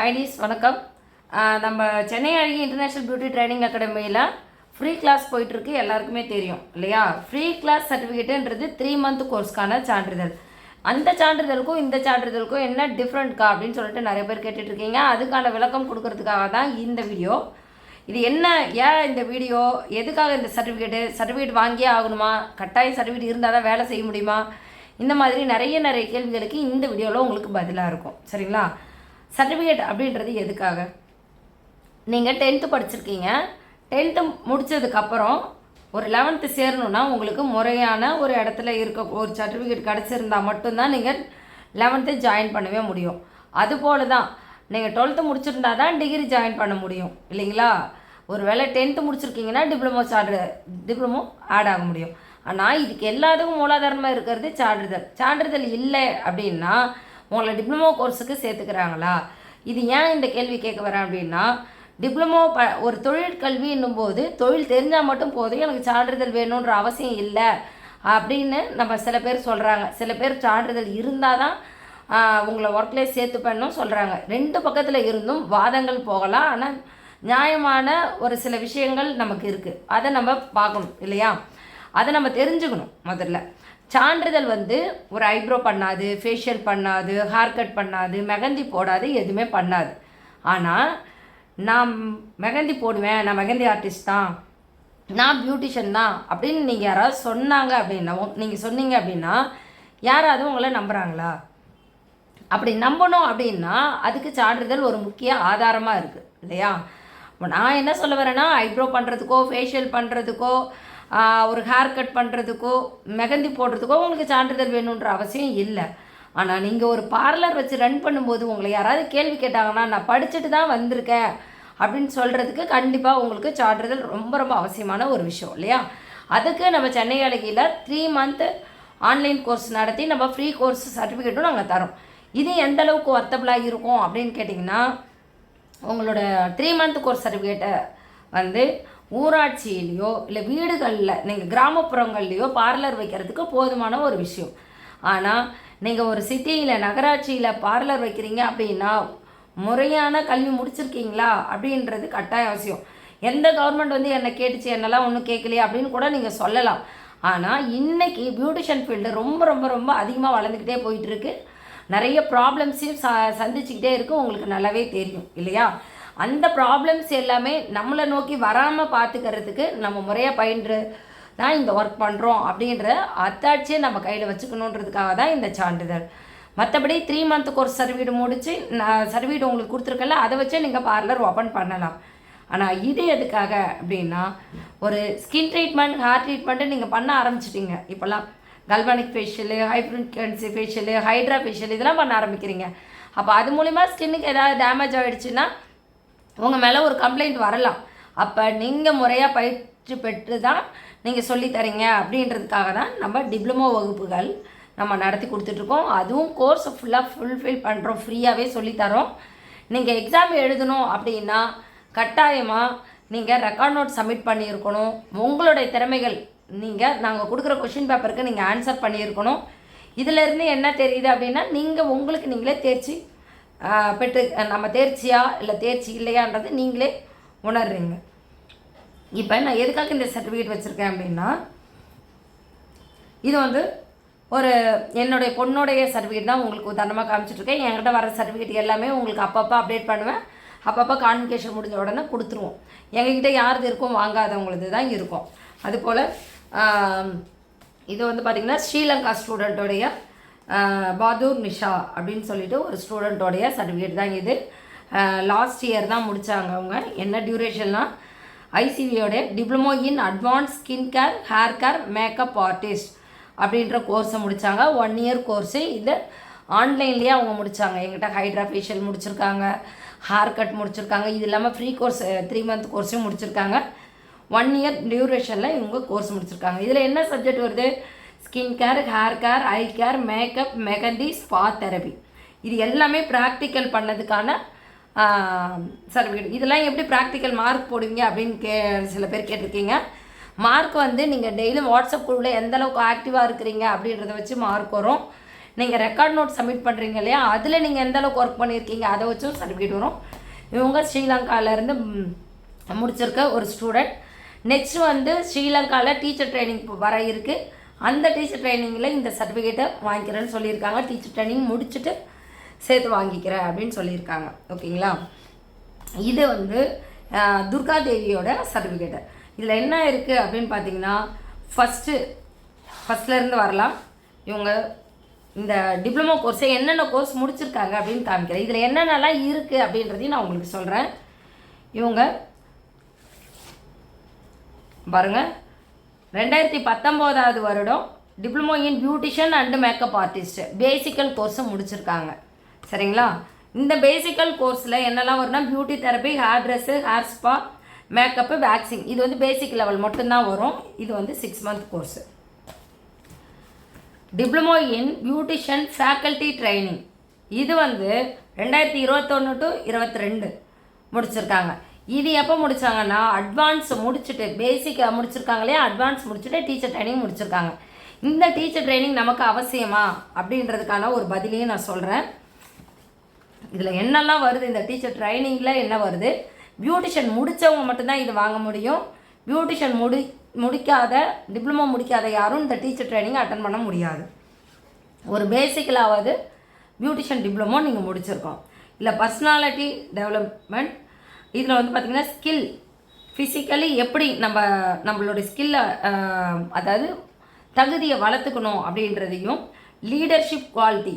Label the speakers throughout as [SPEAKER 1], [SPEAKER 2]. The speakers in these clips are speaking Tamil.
[SPEAKER 1] ஹைலீஸ் வணக்கம். நம்ம சென்னை அழகி இன்டர்நேஷ்னல் பியூட்டி ட்ரைனிங் அகாடமியில் ஃப்ரீ கிளாஸ் போயிட்டுருக்கு. எல்லாருக்குமே தெரியும் இல்லையா? ஃப்ரீ கிளாஸ் சர்டிஃபிகேட்டுன்றது த்ரீ மந்த் கோர்ஸ்க்கான சான்றிதழ். அந்த சான்றிதழுக்கும் இந்த சான்றிதழுக்கும் என்ன டிஃப்ரெண்ட்க்கா அப்படின்னு சொல்லிட்டு நிறைய பேர் கேட்டுட்ருக்கீங்க அதுக்கான விளக்கம் கொடுக்கறதுக்காக தான் இந்த வீடியோ இது என்ன? ஏன் இந்த வீடியோ எதுக்காக இந்த சர்டிஃபிகேட்டு சர்டிஃபிகேட் வாங்கியே ஆகணுமா? கட்டாய சர்டிஃபிகேட் இருந்தால் தான் வேலை செய்ய முடியுமா? இந்த மாதிரி நிறைய நிறைய கேள்விகளுக்கு இந்த வீடியோவில் உங்களுக்கு பதிலாக இருக்கும். சரிங்களா? சர்டிஃபிகேட் அப்படின்றது எதுக்காக? நீங்கள் டென்த்து படிச்சிருக்கீங்க. டென்த்து முடித்ததுக்கப்புறம் ஒரு லெவன்த்து சேரணுன்னா உங்களுக்கு முறையான ஒரு இடத்துல இருக்க ஒரு சர்டிஃபிகேட் கிடச்சிருந்தா மட்டும்தான் நீங்கள் லெவன்த்து ஜாயின் பண்ணவே முடியும். அதுபோல தான் நீங்கள் டுவெல்த்து முடிச்சிருந்தா தான் டிகிரி ஜாயின் பண்ண முடியும். இல்லைங்களா? ஒரு வேளை டென்த்து முடிச்சிருக்கீங்கன்னா டிப்ளமோ சான்று டிப்ளமோ ஆட் ஆக முடியும். ஆனால் இதுக்கு எல்லாத்துக்கும் மூலாதாரமாக இருக்கிறது சான்றிதழ் சான்றிதழ் இல்லை அப்படின்னா உங்களை டிப்ளமோ கோர்ஸுக்கு சேர்த்துக்கிறாங்களா? இது ஏன் இந்த கேள்வி கேட்க வரேன் அப்படின்னா டிப்ளமோ ப ஒரு தொழிற்கல்வி போது தொழில் தெரிஞ்சால் மட்டும் போதும் எனக்கு சான்றிதழ் வேணுன்ற அவசியம் இல்லை அப்படின்னு நம்ம சில பேர் சொல்கிறாங்க சில பேர் சான்றிதழ் இருந்தால் தான் உங்களை ஒர்க்லேயே சேர்த்து பண்ணணும் சொல்கிறாங்க ரெண்டு பக்கத்தில் இருந்தும் வாதங்கள் போகலாம். ஆனால் நியாயமான ஒரு சில விஷயங்கள் நமக்கு இருக்குது அதை நம்ம பார்க்கணும் இல்லையா? அதை நம்ம தெரிஞ்சுக்கணும் முதல்ல. சான்றிதழ் வந்து ஒரு ஐப்ரோ பண்ணாது ஃபேஷியல் பண்ணாது ஹேர் கட் பண்ணாது மெகந்தி போடாது எதுவுமே பண்ணாது. ஆனால் நான் மெகந்தி போடுவேன் நான் மெகந்தி ஆர்டிஸ்ட் தான் நான் பியூட்டிஷியன் தான் அப்படின்னு நீங்கள் யாராவது சொன்னாங்க அப்படின்னா நீங்கள் சொன்னீங்க அப்படின்னா யாராவது உங்களை நம்புகிறாங்களா அப்படி நம்பணும் அப்படின்னா அதுக்கு சான்றிதழ் ஒரு முக்கிய ஆதாரமாக இருக்குது இல்லையா? நான் என்ன சொல்ல வரேன்னா ஐப்ரோ பண்ணுறதுக்கோ ஃபேஷியல் பண்ணுறதுக்கோ ஒரு ஹேர் கட் பண்ணுறதுக்கோ மெகந்தி போடுறதுக்கோ உங்களுக்கு சான்றிதழ் வேணுன்ற அவசியம் இல்லை. ஆனால் நீங்கள் ஒரு பார்லர் வச்சு ரன் பண்ணும்போது உங்களை யாராவது கேள்வி கேட்டாங்கன்னா நான் படிச்சுட்டு தான் வந்திருக்கேன் அப்படின்னு சொல்கிறதுக்கு கண்டிப்பாக உங்களுக்கு சான்றிதழ் ரொம்ப ரொம்ப அவசியமான ஒரு விஷயம் இல்லையா? அதுக்கு நம்ம சென்னை அழகியில் த்ரீ மந்த்து ஆன்லைன் கோர்ஸ் நடத்தி நம்ம ஃப்ரீ கோர்ஸ் சர்டிஃபிகேட்டும் நாங்கள் தரோம். இது எந்த அளவுக்கு ஒர்த்தபிளாக இருக்கும் அப்படின்னு கேட்டிங்கன்னா உங்களோட த்ரீ மந்த் கோர்ஸ் சர்டிஃபிகேட்டை வந்து ஊராட்சியிலையோ இல்லை வீடுகளில் நீங்கள் கிராமப்புறங்கள்லையோ பார்லர் வைக்கிறதுக்கு போதுமான ஒரு விஷயம். ஆனால் நீங்கள் ஒரு சிட்டியில் நகராட்சியில் பார்லர் வைக்கிறீங்க அப்படின்னா முறையான கல்வி முடிச்சிருக்கீங்களா அப்படின்றது கட்டாய அவசியம். எந்த கவர்மெண்ட் வந்து என்னை கேட்டுச்சு என்னெல்லாம் ஒன்றும் கேட்கலையே அப்படின்னு கூட நீங்கள் சொல்லலாம். ஆனால் இன்றைக்கி பியூட்டிஷியன் ஃபீல்டு ரொம்ப ரொம்ப ரொம்ப அதிகமாக வளர்ந்துக்கிட்டே போயிட்டுருக்கு நிறைய ப்ராப்ளம்ஸையும் ச சந்திச்சுக்கிட்டே இருக்கு. உங்களுக்கு நல்லாவே தெரியும் இல்லையா? அந்த ப்ராப்ளம்ஸ் எல்லாமே நம்மளை நோக்கி வராமல் பார்த்துக்கிறதுக்கு நம்ம முறையாக பயின்று தான் இந்த ஒர்க் பண்ணுறோம் அப்படின்ற அத்தாட்சியை நம்ம கையில் வச்சுக்கணுன்றதுக்காக தான் இந்த சான்றிதழ். மற்றபடி த்ரீ மந்த் கோர்ஸ் சர்வீடு முடித்து நான் சர்வீடு உங்களுக்கு கொடுத்துருக்கல அதை வச்சே நீங்கள் பார்லர் ஓப்பன் பண்ணலாம். ஆனால் இது எதுக்காக அப்படின்னா ஒரு ஸ்கின் ட்ரீட்மெண்ட் ஹேர் ட்ரீட்மெண்ட்டு நீங்கள் பண்ண ஆரம்பிச்சிட்டிங்க. இப்போல்லாம் galvanic facial high facial facial hydra facial இதெல்லாம் பண்ண ஆரம்பிக்கிறீங்க. அப்போ அது மூலிமா ஸ்கின்னுக்கு ஏதாவது டேமேஜ் ஆகிடுச்சுன்னா உங்கள் மேலே ஒரு கம்ப்ளைண்ட் வரலாம். அப்போ நீங்கள் முறையாக பயிற்சி பெற்று தான் நீங்கள் சொல்லித் தரீங்க. அப்படின்றதுக்காக தான் நம்ம டிப்ளமோ வகுப்புகள் நம்ம நடத்தி கொடுத்துட்ருக்கோம் அதுவும் கோர்ஸ் ஃபுல்லாக ஃபுல்ஃபில் பண்ணுறோம் ஃப்ரீயாகவே சொல்லித்தரோம் நீங்கள் எக்ஸாம் எழுதணும் அப்படின்னா கட்டாயமாக நீங்கள் ரெக்கார்ட் நோட் சப்மிட் பண்ணியிருக்கணும். உங்களுடைய திறமைகள் நீங்கள் நாங்கள் கொடுக்குற கொஷின் பேப்பருக்கு நீங்கள் ஆன்சர் பண்ணியிருக்கணும். இதிலேருந்து என்ன தெரியுது அப்படின்னா நீங்கள் உங்களுக்கு நீங்களே தேர்ச்சி பெற்று நம்ம தேர்ச்சியா இல்லை தேர்ச்சி இல்லையான்றது நீங்களே உணர்றீங்க. இப்போ நான் எதுக்காக இந்த சர்டிஃபிகேட் வச்சுருக்கேன் அப்படின்னா இது வந்து ஒரு என்னுடைய பொண்ணுடைய சர்டிஃபிகேட் தான் உங்களுக்கு உதாரணமாக காமிச்சிட்ருக்கேன் என்கிட்ட வர சர்டிஃபிகேட் எல்லாமே உங்களுக்கு அப்பப்போ அப்டேட் பண்ணுவேன். அப்பப்போ கான்வெகேஷன் முடிஞ்ச உடனே கொடுத்துருவோம். எங்ககிட்ட யாருது இருக்கும் வாங்காதவங்களது தான் இருக்கும். அதுபோல் இது வந்து பார்த்திங்கன்னா ஸ்ரீலங்கா ஸ்டூடெண்ட்டோடைய பாதூர் நிஷா அப்படின்னு சொல்லிட்டு ஒரு ஸ்டூடெண்ட்டோடைய சர்டிஃபிகேட் தான் இது. லாஸ்ட் இயர் தான் முடித்தாங்க அவங்க. என்ன டியூரேஷன்னா ஐசிவியோடைய diploma in advance skin care hair care makeup artist அப்படின்ற கோர்ஸை முடித்தாங்க ஒன் இயர் கோர்ஸு இது ஆன்லைன்லேயே அவங்க முடித்தாங்க எங்கிட்ட ஹைட்ரா ஃபேஷியல் முடிச்சிருக்காங்க ஹேர் கட் முடிச்சிருக்காங்க. இது இல்லாமல் ஃப்ரீ கோர்ஸ் த்ரீ மந்த் கோர்ஸும் முடிச்சிருக்காங்க. ஒன் இயர் டியூரேஷனில் இவங்க கோர்ஸ் முடிச்சிருக்காங்க. இதில் என்ன சப்ஜெக்ட் வருது? Skin care hair care eye care makeup mehndi spa therapy. இது எல்லாமே ப்ராக்டிக்கல் பண்ணதுக்கான சர்டிஃபிகேட் இதெல்லாம் எப்படி ப்ராக்டிக்கல் மார்க் போடுவீங்க அப்படின்னு கே சில பேர் கேட்டிருக்கீங்க. மார்க் வந்து நீங்கள் டெய்லியும் வாட்ஸ்அப் குழுவில் எந்தளவுக்கு ஆக்டிவாக இருக்கிறீங்க அப்படின்றத வச்சு மார்க் வரும். நீங்கள் ரெக்கார்ட் நோட் சப்மிட் பண்ணுறீங்க இல்லையா? அதில் நீங்கள் எந்த அளவுக்கு ஒர்க் பண்ணியிருக்கீங்க? அதை வச்சும் சர்டிஃபிகேட் வரும். இவங்க ஸ்ரீலங்காவிலேருந்து முடிச்சிருக்க ஒரு ஸ்டூடெண்ட் நெக்ஸ்ட் வந்து ஸ்ரீலங்காவில் டீச்சர் ட்ரைனிங் வர இருக்குது அந்த டீச்சர் ட்ரைனிங்கில் இந்த சர்டிஃபிகேட்டை வாங்கிக்கிறேன்னு சொல்லியிருக்காங்க. டீச்சர் ட்ரைனிங் முடிச்சுட்டு சேர்த்து வாங்கிக்கிறேன் அப்படின்னு சொல்லியிருக்காங்க. ஓகேங்களா? இது வந்து துர்கா தேவியோட சர்டிஃபிகேட்டு இதில் என்ன இருக்குது அப்படின்னு பார்த்தீங்கன்னா ஃபஸ்ட்டு ஃபஸ்ட்லேருந்து வரலாம். இவங்க இந்த டிப்ளமோ கோர்ஸை என்னென்ன கோர்ஸ் முடிச்சிருக்காங்க அப்படின்னு காமிக்கிறேன். இதில் என்னென்னலாம் இருக்குது அப்படின்றதையும் நான் உங்களுக்கு சொல்கிறேன் இவங்க பாருங்கள் ரெண்டாயிரத்தி பத்தொம்போதாவது வருடம் diploma in beautician and makeup artist. Basical கோர்ஸை முடிச்சிருக்காங்க. சரிங்களா? இந்த பேசிக்கல் கோர்ஸில் என்னெல்லாம் வரும்னா beauty therapy hair dress hair spa makeup waxing இது வந்து பேசிக் லெவல் மட்டும்தான் வரும். இது வந்து six month course diploma in beautician faculty training இது வந்து ரெண்டாயிரத்தி இருபத்தொன்று டு இருபத்தி ரெண்டு முடிச்சிருக்காங்க. இது எப்போ முடித்தாங்கன்னா அட்வான்ஸ் முடிச்சுட்டு பேசிக் முடிச்சிருக்காங்களே அட்வான்ஸ் முடிச்சுட்டு டீச்சர் ட்ரைனிங் முடிச்சிருக்காங்க. இந்த டீச்சர் ட்ரைனிங் நமக்கு அவசியமா? அப்படின்றதுக்கான ஒரு பதிலையும் நான் சொல்கிறேன் இதில் என்னெல்லாம் வருது? இந்த டீச்சர் ட்ரைனிங்கில் என்ன வருது? பியூட்டிஷியன் முடித்தவங்க மட்டும்தான் இது வாங்க முடியும். பியூட்டிஷியன் முடி முடிக்காத டிப்ளமோ முடிக்காத யாரும் இந்த டீச்சர் ட்ரைனிங் அட்டன் பண்ண முடியாது. ஒரு பேசிக்கலாவது பியூட்டிஷியன் டிப்ளமோ நீங்கள் முடிச்சிருக்கோம். இல்லை பர்சனாலிட்டி டெவலப்மெண்ட் இதில் வந்து பார்த்திங்கன்னா ஸ்கில் ஃபிசிக்கலி எப்படி நம்ம நம்மளுடைய ஸ்கில்லை அதாவது தகுதியை வளர்த்துக்கணும் அப்படின்றதையும் லீடர்ஷிப் குவாலிட்டி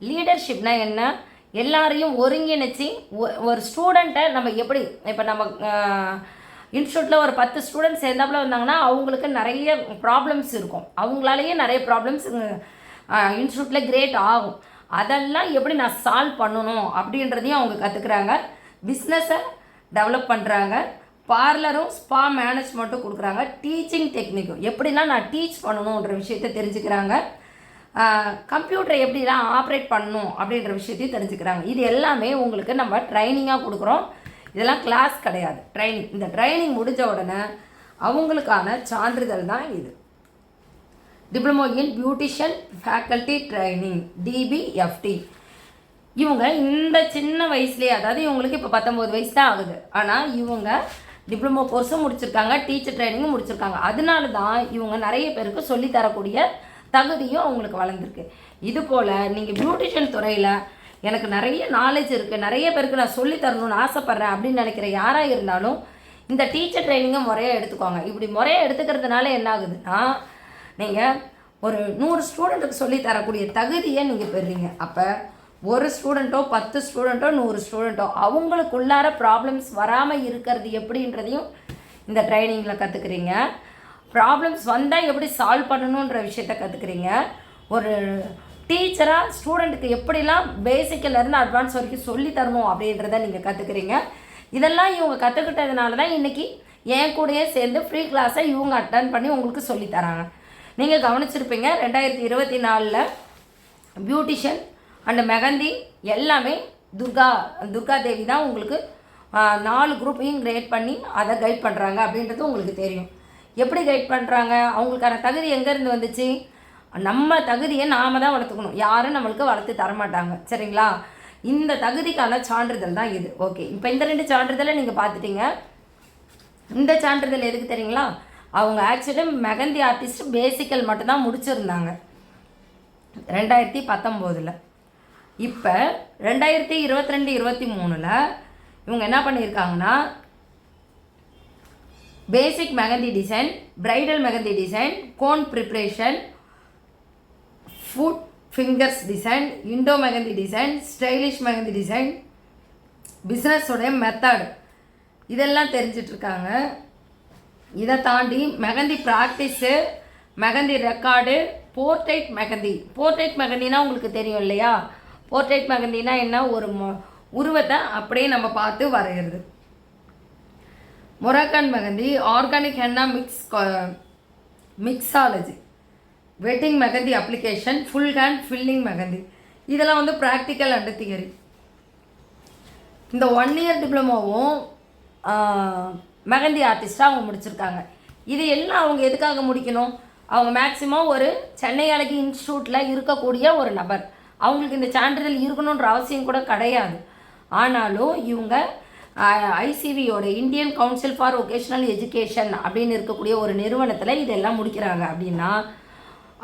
[SPEAKER 1] லீடர்ஷிப்னா என்ன? எல்லாரையும் ஒருங்கிணைச்சி ஒ- ஒரு ஸ்டூடெண்ட்டை நம்ம எப்படி இப்போ நம்ம இன்ஸ்டியூட்டில் ஒரு பத்து ஸ்டூடெண்ட்ஸ் சேர்ந்தாப்புல வந்தாங்கன்னா அவங்களுக்கு நிறைய ப்ராப்ளம்ஸ் இருக்கும். அவங்களாலேயே நிறைய ப்ராப்ளம்ஸ் இன்ஸ்டியூட்டில் கிரேட் ஆகும். அதெல்லாம் எப்படி நான் சால்வ் பண்ணணும் அப்படின்றதையும் அவங்க கற்றுக்குறாங்க பிஸ்னஸை டெவலப் பண்ணுறாங்க பார்லரும் ஸ்பா மேனேஜ்மெண்ட்டும் கொடுக்குறாங்க. டீச்சிங் டெக்னிக்கும் எப்படிலாம் நான் டீச் பண்ணணுன்ற விஷயத்தை தெரிஞ்சுக்கிறாங்க. கம்ப்யூட்டரை எப்படிலாம் ஆப்ரேட் பண்ணணும் அப்படின்ற விஷயத்தையும் தெரிஞ்சுக்கிறாங்க. இது எல்லாமே உங்களுக்கு நம்ம ட்ரைனிங்காக கொடுக்குறோம். இதெல்லாம் கிளாஸ் கிடையாது. ட்ரைனிங் இந்த ட்ரைனிங் முடிஞ்ச உடனே அவங்களுக்கான சான்றிதழ் தான் இது. Diploma in beautician faculty training DBFT இவங்க இந்த சின்ன வயசுலேயே அதாவது இவங்களுக்கு இப்போ பத்தொம்போது வயசு தான் ஆகுது. ஆனால் இவங்க டிப்ளமோ கோர்ஸும் முடிச்சிருக்காங்க டீச்சர் ட்ரைனிங்கும் முடிச்சிருக்காங்க. அதனால தான் இவங்க நிறைய பேருக்கு சொல்லித் தரக்கூடிய தகுதியும் அவங்களுக்கு வளர்ந்துருக்கு. இது போல் நீங்கள் பியூட்டிஷியன் துறையில் எனக்கு நிறைய நாலேஜ் இருக்குது நிறைய பேருக்கு நான் சொல்லித் தரணும்னு ஆசைப்பட்றேன் அப்படின்னு நினைக்கிற யாராக இருந்தாலும் இந்த டீச்சர் ட்ரைனிங்கை முறையாக எடுத்துக்கோங்க. இப்படி முறையாக எடுத்துக்கிறதுனால என்ன ஆகுதுன்னா நீங்கள் ஒரு நூறு ஸ்டூடெண்ட்டுக்கு சொல்லி தரக்கூடிய தகுதியை நீங்கள் பெறுறீங்க. அப்போ ஒரு ஸ்டூடெண்ட்டோ பத்து ஸ்டூடெண்ட்டோ நூறு ஸ்டூடெண்ட்டோ அவங்களுக்குள்ளார ப்ராப்ளம்ஸ் வராமல் இருக்கிறது எப்படின்றதையும் இந்த ட்ரைனிங்கில் கற்றுக்குறீங்க ப்ராப்ளம்ஸ் வந்தால் எப்படி சால்வ் பண்ணணுன்ற விஷயத்த கற்றுக்குறீங்க ஒரு டீச்சராக ஸ்டூடெண்ட்டுக்கு எப்படிலாம் பேசிக்கிலேருந்து அட்வான்ஸ் வரைக்கும் சொல்லி தரணும் அப்படின்றத நீங்கள் கற்றுக்குறீங்க இதெல்லாம் இவங்க கற்றுக்கிட்டதுனால தான் இன்றைக்கி என் கூடயே சேர்ந்து ஃப்ரீ கிளாஸை இவங்க அட்டன் பண்ணி உங்களுக்கு சொல்லித் தராங்க. நீங்கள் கவனிச்சிருப்பீங்க ரெண்டாயிரத்தி இருபத்தி நாலில் பியூட்டிஷியன் அண்ட் மெகந்தி எல்லாமே துர்கா துர்கா தேவி தான் உங்களுக்கு நாலு குரூப்பையும் கிரேட் பண்ணி அதை கைட் பண்ணுறாங்க அப்படின்றது உங்களுக்கு தெரியும். எப்படி கைட் பண்ணுறாங்க அவங்களுக்கான தகுதி எங்கேருந்து வந்துச்சு? நம்ம தகுதியை நாம தான் வளர்த்துக்கணும். யாரும் நம்மளுக்கு வளர்த்து தரமாட்டாங்க. சரிங்களா? இந்த தகுதிக்கான சான்றிதழ் தான் இது. ஓகே இப்போ இந்த ரெண்டு சான்றிதழை நீங்கள் பார்த்துட்டீங்க. இந்த சான்றிதழ் எதுக்கு தெரியுங்களா? அவங்க ஆக்சுவலி மெகந்தி ஆர்டிஸ்ட் பேசிக்கல் மட்டும்தான் முடிச்சிருந்தாங்க. ரெண்டாயிரத்தி பத்தொம்போதில். இப்போ ரெண்டாயிரத்தி இருபத்தி ரெண்டு இருபத்தி மூணில் இவங்க என்ன பண்ணியிருக்காங்கன்னா basic mehndi design bridal mehndi design cone preparation foot fingers design Indo mehndi design stylish mehndi design பிஸ்னஸோடைய method இதெல்லாம் தெரிஞ்சிட்ருக்காங்க. இதை தாண்டி mehndi practice mehndi record portrait mehndi portrait மெகந்தினா உங்களுக்கு தெரியும் இல்லையா? போர்ட்ரேட் மெகந்தினா என்ன ஒரு மொ- உருவத்தை அப்படியே நம்ம பார்த்து வரைகிறது Moroccan mehndi organic henna mix mixology wedding mehndi application full hand filling mehndi இதெல்லாம் வந்து ப்ராக்டிக்கல் அண்ட் தியரி இந்த ஒன் இயர் டிப்ளமோவும் மெகந்தி ஆர்டிஸ்ட்டாக அவங்க முடிச்சிருக்காங்க. இது எல்லாம் அவங்க எதுக்காக முடிக்கணும்? அவங்க மேக்சிமம் ஒரு சென்னை அழகி இன்ஸ்டியூட்டில் இருக்கக்கூடிய ஒரு நபர். அவங்களுக்கு இந்த சான்றிதழ் இருக்கணுன்ற அவசியம் கூட கிடையாது. ஆனாலும் இவங்க ஐசிவியோட Indian Council for Vocational Education அப்படின்னு இருக்கக்கூடிய ஒரு நிறுவனத்தில் இதெல்லாம் முடிக்கிறாங்க. அப்படின்னா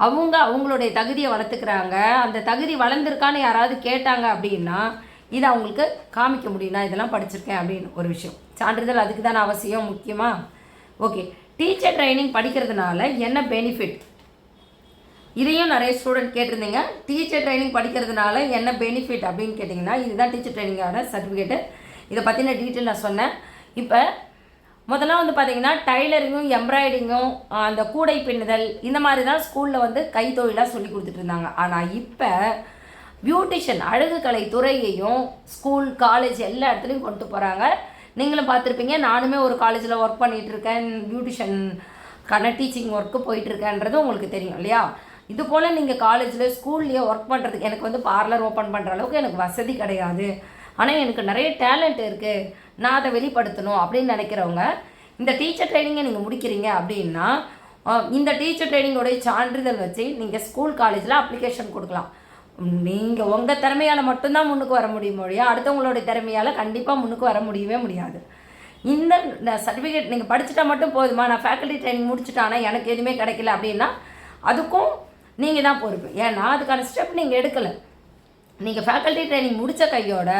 [SPEAKER 1] அவங்க அவங்களுடைய தகுதியை வளர்த்துக்கிறாங்க. அந்த தகுதி வளர்ந்துருக்கான்னு யாராவது கேட்டாங்க அப்படின்னா இதை அவங்களுக்கு காமிக்க முடியும். நான் இதெல்லாம் படிச்சிருக்கேன் அப்படின்னு ஒரு விஷயம். சான்றிதழ் அதுக்கு தானே அவசியம் முக்கியமாக ஓகே. டீச்சர் ட்ரைனிங் படிக்கிறதுனால என்ன பெனிஃபிட் இதையும் நிறைய ஸ்டூடெண்ட் கேட்டிருந்தீங்க. டீச்சர் ட்ரைனிங் படிக்கிறதுனால என்ன பெனிஃபிட் அப்படின்னு கேட்டிங்கன்னா இதுதான் டீச்சர் ட்ரைனிங்கான சர்டிஃபிகேட்டு இதை பற்றின டீட்டெயில் நான் சொன்னேன். இப்போ முதல்ல வந்து பார்த்தீங்கன்னா டைலரிங்கும் எம்ப்ராய்டிங்கும் அந்த கூடை பின்னுதல் இந்த மாதிரி தான் ஸ்கூலில் வந்து கைத்தொழிலாக சொல்லி கொடுத்துட்டு இருந்தாங்க. ஆனால் இப்போ பியூட்டிஷியன் அழகுக்கலை துறையையும் ஸ்கூல் காலேஜ் எல்லா இடத்துலையும் கொண்டு போகிறாங்க நீங்களும் பார்த்துருப்பீங்க நானுமே ஒரு காலேஜில் ஒர்க் பண்ணிகிட்ருக்கேன் பியூட்டிஷியன் பியூட்டிஷியனுக்கான டீச்சிங் ஒர்க்கு போயிட்டுருக்கேன்றது உங்களுக்கு தெரியும் இல்லையா? இது போல் நீங்கள் காலேஜில் ஸ்கூல்லையே ஒர்க் பண்ணுறதுக்கு எனக்கு வந்து பார்லர் ஓப்பன் பண்ணுற அளவுக்கு எனக்கு வசதி கிடையாது. ஆனால் எனக்கு நிறைய டேலண்ட் இருக்குது நான் அதை வெளிப்படுத்தணும் அப்படின்னு நினைக்கிறவங்க இந்த டீச்சர் ட்ரைனிங்கை நீங்கள் முடிக்கிறீங்க அப்படின்னா இந்த டீச்சர் ட்ரைனிங்கோடைய சான்றிதழ் வச்சு நீங்கள் ஸ்கூல் காலேஜில் அப்ளிகேஷன் கொடுக்கலாம். நீங்கள் உங்கள் திறமையால் மட்டும்தான் முன்னுக்கு வர முடியும் மொழியா அடுத்தவங்களுடைய திறமையால் கண்டிப்பாக முன்னுக்கு வர முடியவே முடியாது. இந்த சர்டிஃபிகேட் நீங்கள் படிச்சுட்டா மட்டும் போதுமா? நான் ஃபேக்கல்ட்டி ட்ரைனிங் முடிச்சுட்டானா எனக்கு எதுவுமே கிடைக்கல அப்படின்னா அதுக்கும் நீங்கள் தான் பொறுப்பு. ஏன்னா அதுக்கான ஸ்டெப் நீங்கள் எடுக்கலை. நீங்கள் ஃபேக்கல்ட்டி ட்ரைனிங் முடித்த கையோட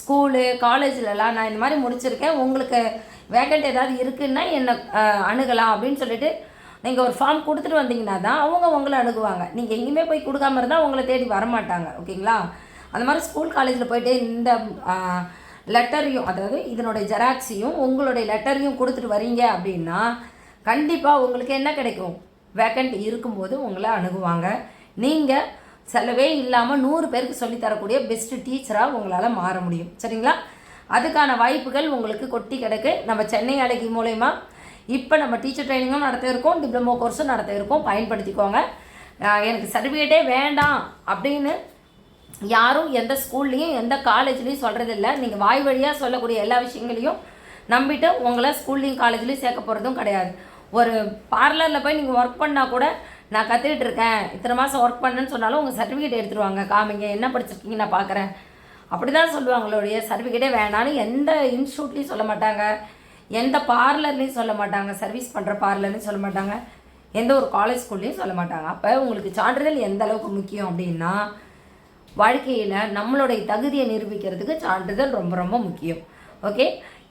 [SPEAKER 1] ஸ்கூலு காலேஜ்லலாம் நான் இந்த மாதிரி முடிச்சிருக்கேன். உங்களுக்கு வேக்கண்ட் ஏதாவது இருக்குன்னா என்னை அணுகலாம் அப்படின்னு சொல்லிட்டு நீங்கள் ஒரு ஃபார்ம் கொடுத்துட்டு வந்தீங்கன்னா தான் அவங்க உங்களை அணுகுவாங்க. நீங்கள் எங்கேயுமே போய் கொடுக்காம இருந்தால் உங்களை தேடி வரமாட்டாங்க. ஓகேங்களா? அந்த மாதிரி ஸ்கூல் காலேஜில் போயிட்டு இந்த லெட்டரையும் அதாவது இதனுடைய ஜெராக்ஸையும் உங்களுடைய லெட்டரையும் கொடுத்துட்டு வரீங்க அப்படின்னா கண்டிப்பாக உங்களுக்கு என்ன கிடைக்கும்? வேக்கண்ட் இருக்கும்போது உங்களை அணுகுவாங்க. நீங்கள் செலவே இல்லாமல் நூறு பேருக்கு சொல்லித் தரக்கூடிய பெஸ்ட்டு டீச்சராக உங்களால் மாற முடியும். சரிங்களா? அதுக்கான வாய்ப்புகள் உங்களுக்கு கொட்டி கிடக்கு. நம்ம சென்னை அழகி மூலயமா இப்போ நம்ம டீச்சர் ட்ரைனிங்கும் நடத்த இருக்கோம் டிப்ளமோ கோர்ஸும் நடத்த இருக்கோம். பயன்படுத்திக்கோங்க. எனக்கு சர்டிஃபிகேட்டே வேண்டாம் அப்படின்னு யாரும் எந்த ஸ்கூல்லையும் எந்த காலேஜ்லேயும் சொல்கிறதில்ல நீங்கள் வாய் வழியாக சொல்லக்கூடிய எல்லா விஷயங்களையும் நம்பிட்டு உங்களை ஸ்கூல்லையும் காலேஜ்லேயும் சேர்க்க போகிறதும் கிடையாது. ஒரு பார்லரில் போய் நீங்கள் ஒர்க் பண்ணால் கூட நான் கற்றுக்கிட்டு இருக்கேன். இத்தனை மாதம் ஒர்க் பண்ணேன்னு சொன்னாலும் உங்கள் சர்டிஃபிகேட் எடுத்துருவாங்க. காமிங்க என்ன படிச்சிருக்கீங்க நான் பார்க்குறேன் அப்படி தான் சொல்லுவாங்களுடைய சர்டிஃபிகேட்டே வேணான்னு எந்த இன்ஸ்டியூட்லேயும் சொல்ல மாட்டாங்க. எந்த பார்லர்லேயும் சொல்ல மாட்டாங்க. சர்வீஸ் பண்ணுற பார்லர்லையும் சொல்ல மாட்டாங்க. எந்த ஒரு காலேஜ் ஸ்கூல்லையும் சொல்ல மாட்டாங்க. அப்போ உங்களுக்கு சான்றிதழ் எந்த அளவுக்கு முக்கியம் அப்படின்னா வாழ்க்கையில் நம்மளுடைய தகுதியை நிரூபிக்கிறதுக்கு சான்றிதழ் ரொம்ப ரொம்ப முக்கியம். ஓகே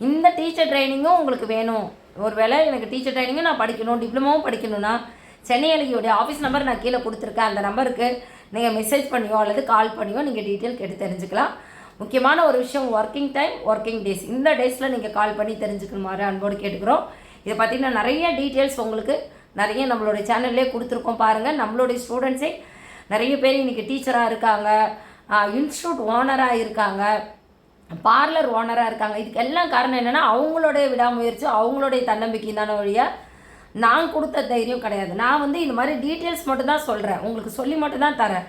[SPEAKER 1] இந்த டீச்சர் ட்ரைனிங்கும் உங்களுக்கு வேணும். ஒருவேளை எனக்கு டீச்சர் ட்ரைனிங்கும் நான் படிக்கணும் டிப்ளமோவும் படிக்கணும்னா சென்னை அழகியோடைய ஆஃபீஸ் நம்பர் நான் கீழே கொடுத்துருக்கேன். அந்த நம்பருக்கு நீங்கள் மெசேஜ் பண்ணியோ அல்லது கால் பண்ணியோ நீங்கள் டீட்டெயில் கேட்டு தெரிஞ்சுக்கலாம். முக்கியமான ஒரு விஷயம் ஒர்க்கிங் டைம் ஒர்க்கிங் டேஸ் இந்த டேஸில் நீங்கள் கால் பண்ணி தெரிஞ்சுக்கணுமாறு அன்போடு கேட்டுக்கிறோம். இதை பார்த்திங்கன்னா நிறைய டீட்டெயில்ஸ் உங்களுக்கு நிறைய நம்மளுடைய சேனல்லே கொடுத்துருக்கோம் பாருங்கள் நம்மளுடைய ஸ்டூடெண்ட்ஸே நிறைய பேர் இன்றைக்கி டீச்சராக இருக்காங்க. இன்ஸ்டியூட் ஓனராக இருக்காங்க. பார்லர் ஓனராக இருக்காங்க. இதுக்கு எல்லாம் காரணம் என்னென்னா அவங்களுடைய விடாமுயற்சி அவங்களுடைய தன்னம்பிக்கை தானே வழியாக நான் கொடுத்த தைரியம் கிடையாது. நான் வந்து இந்த மாதிரி டீட்டெயில்ஸ் மட்டும்தான் சொல்கிறேன் உங்களுக்கு சொல்லி மட்டும்தான் தரேன்.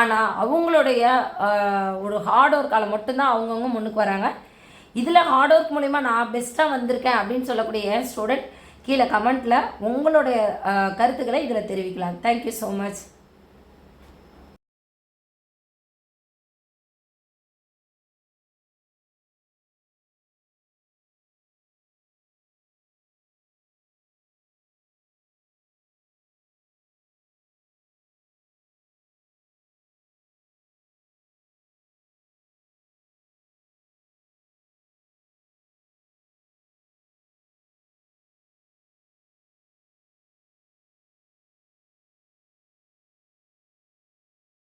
[SPEAKER 1] ஆனால் அவங்களுடைய ஒரு ஹார்ட் ஒர்க்கால் மட்டும்தான் அவங்கவுங்க முன்னுக்கு வராங்க. இதில் ஹார்ட் ஒர்க் மூலிமா நான் பெஸ்ட்டாக வந்திருக்கேன் அப்படின்னு சொல்லக்கூடிய என் ஸ்டூடெண்ட் கீழே கமெண்ட்டில் உங்களுடைய கருத்துக்களை இதில் தெரிவிக்கலாம். Thank you so much